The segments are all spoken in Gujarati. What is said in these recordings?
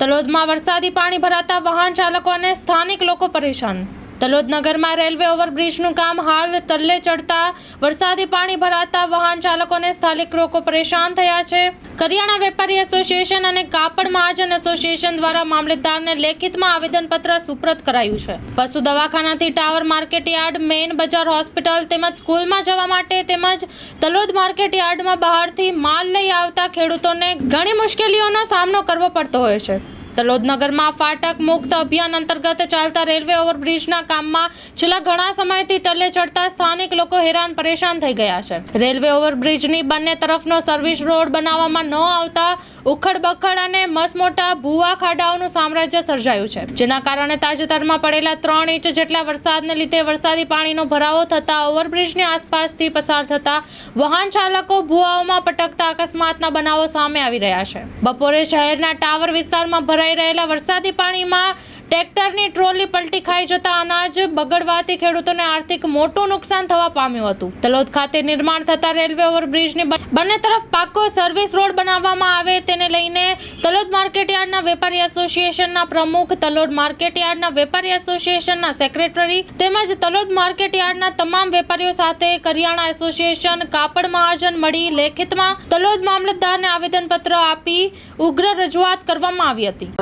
તલોદમાં વરસાદી પાણી ભરાતા વાહન ચાલકો અને સ્થાનિક લોકો પરેશાન તલોદ નગરમાં રેલવે ઓવરબ્રિજનું કામ હાલ તલ્લે ચડતા. વરસાદી પાણી ભરાતા વાહન ચાલકોને સ્થાનિક લોકો પરેશાન થયા છે. કરિયાણા વેપારી એસોસિએશન અને કાપડ મહાજન એસોસિએશન દ્વારા મામલતદારને લેખિતમાં આવેદનપત્ર સુપ્રત કરાયું છે. પશુ દવાખાનાથી ટાવર માર્કેટ યાર્ડ, મેઇન બજાર હોસ્પિટલ તેમજ સ્કૂલમાં જવા માટે તેમજ તલોદ માર્કેટ યાર્ડમાં બહારથી માલ લઈ આવતા ખેડૂતોને ઘણી મુશ્કેલીઓનો સામનો કરવો પડતો હોય છે. તલોદ નગરમાં ફાટક મુક્ત અભિયાન અંતર્ગત ચાલતા રેલવે ઓવરબ્રિજના કામમાં છેલ્લા ઘણા સમયથી ટલે ચડતા સ્થાનિક લોકો હેરાન પરેશાન થઈ ગયા છે. રેલવે ઓવરબ્રિજની બંને તરફનો સર્વિસ રોડ બનાવવામાં ન આવતા ઉખડ બખડ અને મસમોટા ભૂવા ખાડાઓનું સામ્રાજ્ય સર્જાયું છે. જેના કારણે તાજેતરમાં પડેલા ત્રણ ઇંચ જેટલા વરસાદને લીધે વરસાદી પાણીનો ભરાવો થતા ઓવરબ્રિજની આસપાસથી પસાર થતા વાહન ચાલકો ભૂવાઓમાં પટકતા અકસ્માતના બનાવો સામે આવી રહ્યા છે. બપોરે શહેરના ટાવર વિસ્તારમાં ભરાઈ રહેલા વરસાદી પાણીમાં ટ્રેક્ટરની ટ્રોલી પલટી ખાઈ જતા અનાજ, બગડવાથી ખેડૂતોને આર્થિક મોટું નુકસાન થવા પામ્યું હતું. તલોદ ખાતે નિર્માણ થતા રેલવે ઓવરબ્રિજની બંને તરફ પાકો સર્વિસ રોડ બનાવવામાં આવે તેને લઈને તલોદ માર્કેટયાર્ડના વેપારી એસોસિએશનના પ્રમુખ, તલોદ માર્કેટ યાર્ડના વેપારી એસોસિએશનના સેક્રેટરી તેમજ તલોદ માર્કેટયાર્ડના તમામ વેપારીઓ સાથે કરિયાણા એસોસિએશન, કાપડ મહાજન મળી લેખિતમાં તલોદ મામલતદારને આવેદનપત્ર આપી ઉગ્ર રજૂઆત કરવામાં આવી હતી.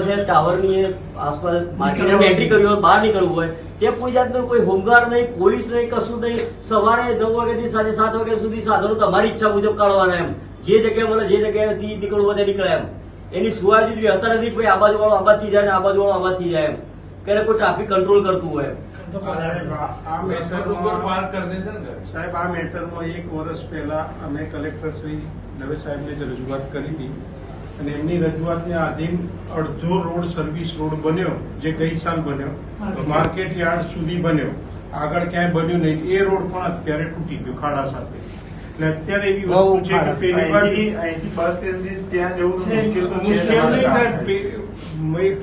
માર્કેટમાં એન્ટ્રી કરવી હોય બહાર નીકળવું હોય ત્યાં કોઈ જાતનું કોઈ હોમગાર્ડ નહીં પોલીસ નહીં કશું નહીં. સવારે નવ વાગ્યાથી સાંજે સાત વાગ્યા સુધી સાધનો તમારી ઈચ્છા મુજબ કાઢવાના એમ. જે જગ્યાએ મળે જે જગ્યાએથી નીકળવું હોય ત્યાં નીકળે એમ. એની સુવાજી વ્યવસ્થા નથી કોઈ આ બાજુ વાળો આ બાજુથી જાય ને આ બાજુ વાળો આ બાજુથી જાય એમ. ક્યારે કોઈ ટ્રાફિક કંટ્રોલ કરતું હોય સાહેબ, આ- મેટરમાં- પાર કરી દેશે ને ઘર. સાહેબ આ મેટરમાં એક વર્ષ પહેલા અમે કલેક્ટર શ્રી સાહેબ સાહેબને જ રજૂઆત કરી હતી. અને એમની રજૂઆતને આધીન અડધો રોડ સર્વિસ રોડ બન્યો જે ગઈ સાલ બન્યો. માર્કેટ. યાર્ડ સુધી બન્યો. આગળ ક્યાંય બન્યું નહીં. એ રોડ પણ અત્યારે તૂટી ગયો ખાડા સાથે. એટલે અત્યારે એવી વસ્તુ છે કે પેલી બાજુ અહીંથી બસ સ્ટેન્ડથી ત્યાં જવું મુશ્કેલ મુશ્કેલ નહીં થાય.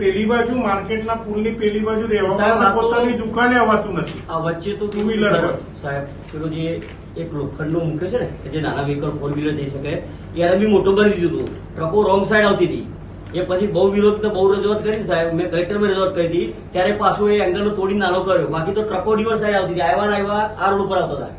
પેલી બાજુ માર્કેટના પુલની પેલી બાજુ રહેવા પોતાની દુકાને અવાતું નથી. આ વચ્ચે તો ટુ વ્હીલર. સાહેબ પેલો જે એક લોખંડનો મૂક્યો છે ને, કે જે નાના વ્હીકલ ફોર વ્હીલર જઈ શકે. એને બી મોટો કરી દીધું હતું. ટ્રકો રોંગ સાઈડ આવતી હતી. એ પછી બહુ વિરોધ તો બહુ રજૂઆત કરી સાહેબ. મેં કલેક્ટરમાં રજૂઆત કરી હતી. ત્યારે પાછો એ એંગલ તોડી નાનો કર્યો. બાકી તો ટ્રકો ડિવર સાઈડ આવતી હતી. આવ્યા આવ્યા આ રોડ ઉપર આવતા હતા.